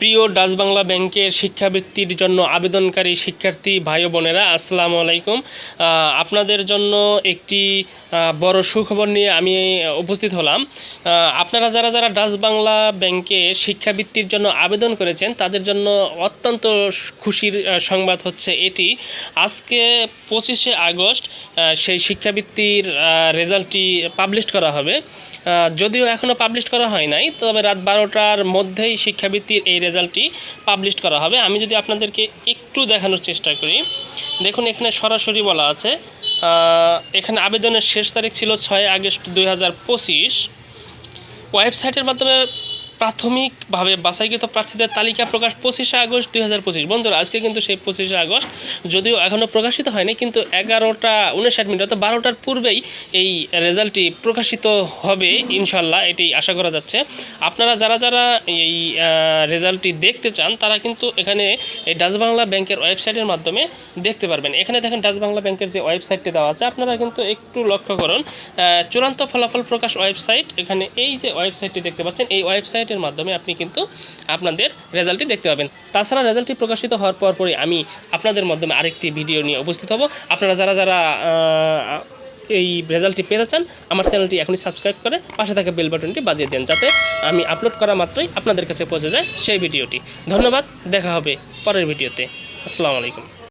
প্রিয় ডাচ বাংলা ব্যাংকের শিক্ষাবৃত্তির জন্য আবেদনকারী শিক্ষার্থী ভাই বোনেরা, আসসালামু আলাইকুম। আপনাদের জন্য একটি বড় সুখবর নিয়ে আমি উপস্থিত হলাম। আপনারা যারা যারা ডাচ বাংলা ব্যাংকে শিক্ষাবৃত্তির জন্য আবেদন করেছেন, তাদের জন্য অত্যন্ত খুশির সংবাদ হচ্ছে এটি। আজকে পঁচিশে আগস্ট সেই শিক্ষাবৃত্তির রেজাল্টটি পাবলিশ করা হবে। যদিও এখনও পাবলিশ করা হয় নাই, তবে রাত বারোটার মধ্যেই শিক্ষাবৃত্তির এই রেজাল্টটি পাবলিশ করা হবে। আমি যদি আপনাদেরকে একটু দেখানোর চেষ্টা করি। দেখুন, এখানে সরাসরি বলা আছে এখানে আবেদনের শেষ তারিখ ছিল ছয় আগস্ট দুই হাজার পঁচিশ। ওয়েবসাইটের মাধ্যমে প্রাথমিকভাবে বাছাইকৃত প্রার্থীদের তালিকা প্রকাশ পঁচিশে আগস্ট দুই হাজার পঁচিশ। বন্ধুরা, আজকে কিন্তু সেই পঁচিশে আগস্ট, যদিও এখনও প্রকাশিত হয়নি, কিন্তু এগারোটা উনষাট মিনিট অর্থাৎ বারোটার পূর্বেই এই রেজাল্টটি প্রকাশিত হবে ইনশাল্লাহ এটি আশা করা যাচ্ছে। আপনারা যারা যারা এই রেজাল্টটি দেখতে চান, তারা কিন্তু এখানে এই ডাচ বাংলা ব্যাংকের ওয়েবসাইটের মাধ্যমে দেখতে পারবেন। এখানে দেখেন ডাচ বাংলা ব্যাংকের যে ওয়েবসাইটটি দেওয়া আছে, আপনারা কিন্তু একটু লক্ষ্য করুন চূড়ান্ত ফলাফল প্রকাশ ওয়েবসাইট, এখানে এই যে ওয়েবসাইটটি দেখতে পাচ্ছেন, এই ওয়েবসাইটের মাধ্যমে আপনি কিন্তু আপনাদের রেজাল্টটি দেখতে পাবেন। তাছাড়া রেজাল্টটি প্রকাশিত হওয়ার পর পরই আমি আপনাদের মাধ্যমে আরেকটি ভিডিও নিয়ে উপস্থিত হব। আপনারা যারা যারা এই রেজাল্টটি পেতে চান, আমার চ্যানেলটি এখনই সাবস্ক্রাইব করে পাশে থাকা বেল বাটনটি বাজিয়ে দেন, যাতে আমি আপলোড করা মাত্রই আপনাদের কাছে পৌঁছে যায় সেই ভিডিওটি ধন্যবাদ, দেখা হবে পরের ভিডিওতে আসসালামু আলাইকুম।